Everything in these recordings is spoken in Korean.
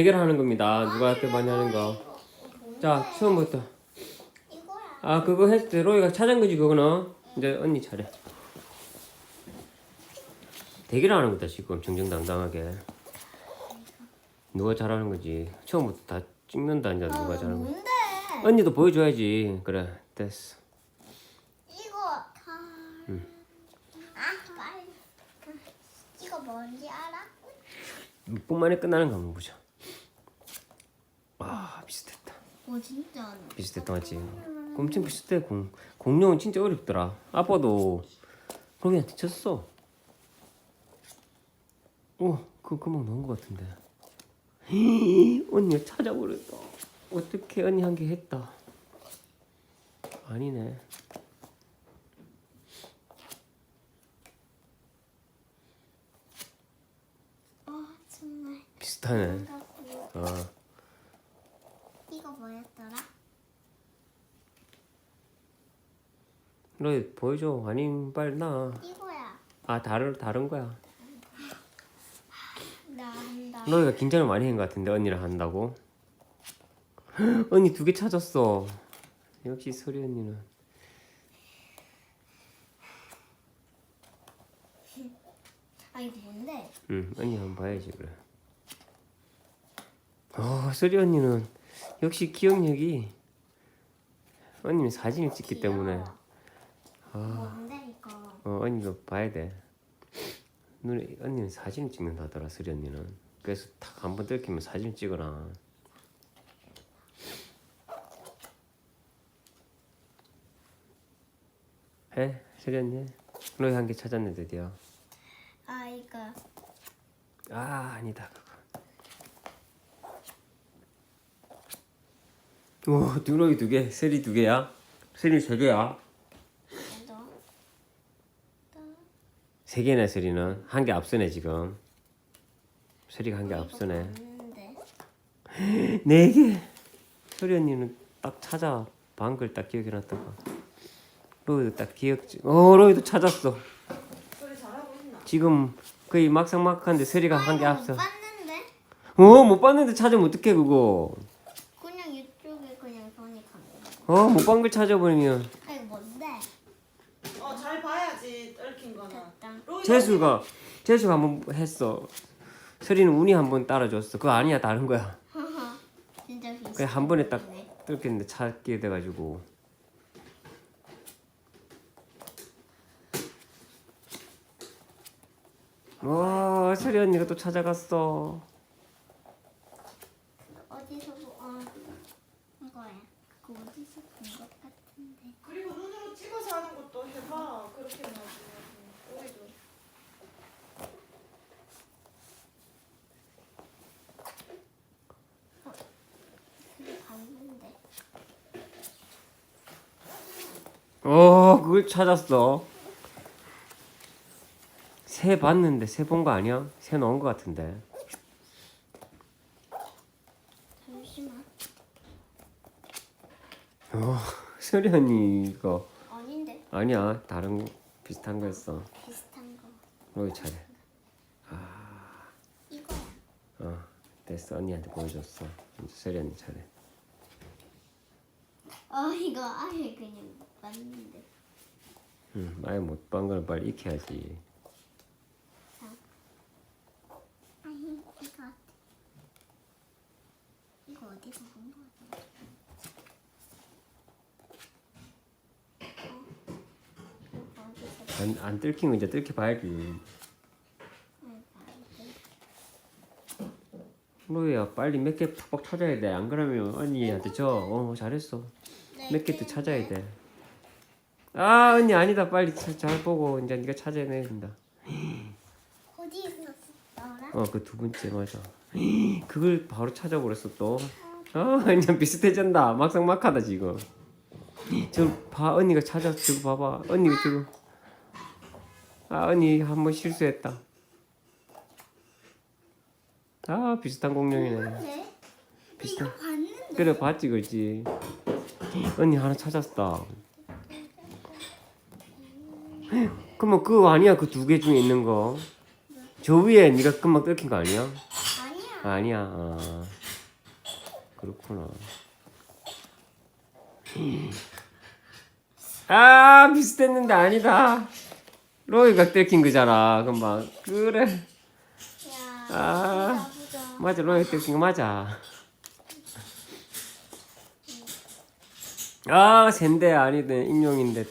해결하는 겁니다. 누가 때 많이 하는 거. 자, 처음부터. 아, 그거 했을 때 로이가 찾은 거지, 그거는. 이제 언니 차례. 대결 하는 거다, 지금. 정정당당하게. 누가 잘하는 거지. 처음부터 다 찍는다, 이제 누가 잘하는 거. 뭔데? 언니도 보여줘야지. 그래, 됐어. 이거 다. 아 빨리. 이거 뭔지 알아? 몇분 만에 끝나는 거 한번 보자. 아, 비슷했다. 오 진짜. 비슷했다, 맞지? 엄청 비슷해. 공, 공룡은 진짜 어렵더라. 아빠도 로이한테 쳤어. 어, 그거 금방 넣은 것 같은데. 언니가 찾아버렸다. 어떻게 언니 한 개 했다. 아니네. 아 정말. 비슷하네. 어. 뭐였더라? 로이 보여줘. 아님 빨리 나. 이거야. 아 다른 다른 거야. 나 한다. 로이가 긴장을 많이 한 것 같은데 언니랑 한다고. 언니 두 개 찾았어. 역시 소리 언니는. 아 이거 뭔데? 응, 언니 한번 봐야지 그래. 어, 소리 언니는 역시 기억력이 언니는 사진을 찍기 때문에 뭔데 이거? 어, 언니도 봐야 돼. 눈에 언니는 사진을 찍는다 하더라, 소리 언니는. 그래서 탁 한번 들키면 사진 찍어라. 해, 소리 언니. 너희 한개 찾았네 드디어. 아 이거. 아 아니다 그거 오 두러기 두개 세리 두 개야? 세리 세 개야? 너. 세 개네 세리는. 한 개 앞서네 지금. 세리가 한 개 앞서네. 없는데. 네개! 소리 언니는 딱 찾아. 방글 딱 기억해 놨다가 로이도 딱 기억지 어 로이도 찾았어? 지금 거의 막상 막한데 세리가 한 개 앞서. 못 봤는데? 어못 봤는데 찾으면 어떡해 그거 그냥 이쪽에 그냥 손이 가는. 어못본걸 찾아버리면 아 이거 뭔데? 어, 잘 봐야지 얽힌 거는. 됐다. 재수가 재수가 한 번 했어. 서리는 운이 한 번 따라줬어. 그거 아니야 다른 거야. 진짜 비슷해. 그냥 한 번에 딱 뜯겠는데 찾게 돼가지고. 와 서리 언니가 또 찾아갔어. 어디서 보? 어 이거야. 그 어디서 본 것 같은데. 그리고 눈으로 찍어서 하는 것도 어 그걸 찾았어. 새 봤는데 새 본 거 아니야? 새 넣은 거 같은데. 잠시만. 어 언니 이거 아닌데 아니야 다른 거 비슷한 거였어. 비슷한 거. 로이 차례. 이거야. 어 됐어 언니한테 보여줬어. 이제 서리 언니 차례. 어 이거 아예 그냥 못 봤는데. 응, 아예 못본 거는 빨리 익혀야지. 아니 이거 같아. 이거 어디서 본 거야? 어? 이거 어디서 안, 안 뜯긴 거 이제 뜯겨 봐야지. 로이야 빨리 몇 개 팍팍 찾아야 돼. 안 그러면 언니한테 줘. 어 잘했어. 몇 개 또 찾아야 돼. 아 언니 아니다 빨리 자- 잘 보고 이제 네가 찾아내야 된다. 어디 있었더라? 어 그 두 번째 맞아. 그걸 바로 찾아버렸어 또. 아 이제 비슷해진다. 막상 막하다 지금. 저 봐 언니가 찾아 저거 봐봐. 언니가 지금. 아, 언니 한 번 실수했다. 다 비슷한 공룡이네. 네. 비슷해. 그래 봤지 그지. 언니 하나 찾았다. 그러면 그거 아니야 그 두 개 중에 있는 거. 저 위에 네가 금방 뜯긴 거 아니야? 아니야. 아니야. 아, 그렇구나. 아 비슷했는데 아니다. 로이 백트레킹 그잖아. 금방. 그래. 아. 맞아, 로이 백트레킹 맞아. 아, 젠데 아니네. 인용인데.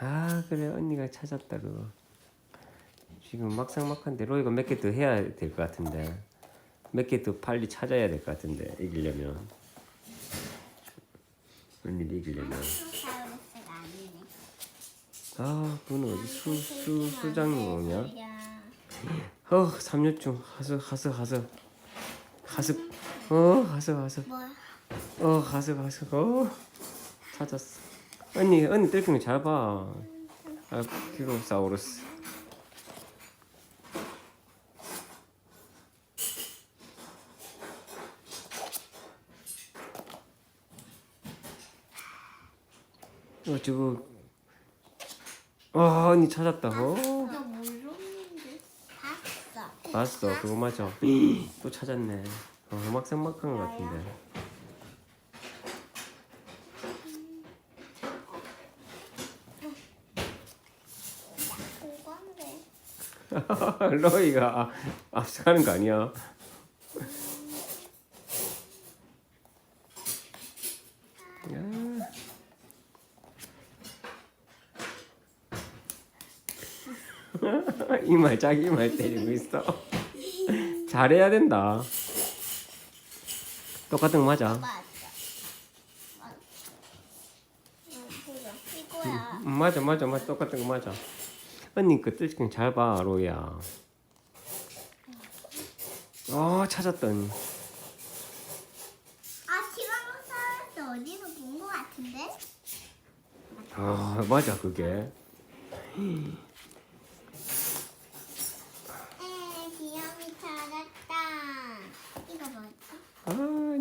아, 그래. 언니가 찾았다, 그 지금 막상막한데 로이가 몇 개 더 해야 될 것 같은데 몇 개 더 빨리 찾아야 될 것 같은데 이기려면 무슨 일이길래나 아니네. 어디 수, 수, 수장이 뭐냐? 어 삼류충 하습 하습 하습 하습 어 하습 하습 어 하습 하습 어 찾았어. 언니 언니 뜰끼는 잘봐 알피로사우루스. 어, 지금 어, 언니 찾았다. 어? 봤어. 봤어. 그거 맞아. 또 찾았네. 어, 음악 생각한 것 같은데. 고관데. 로이가 앞서가는 거 아니야? 이 말 자기 말 때리고 있어. 잘해야 된다. 똑같은 거 맞아. 맞아. 음, 음, 맞아. 맞아. 맞아 똑같은 거 맞아. 언니 그 뜰지금 잘 봐, 로야. 어 찾았다 언니. 아 티라노사우루스 어디서 본 거 같은데? 아 맞아 그게.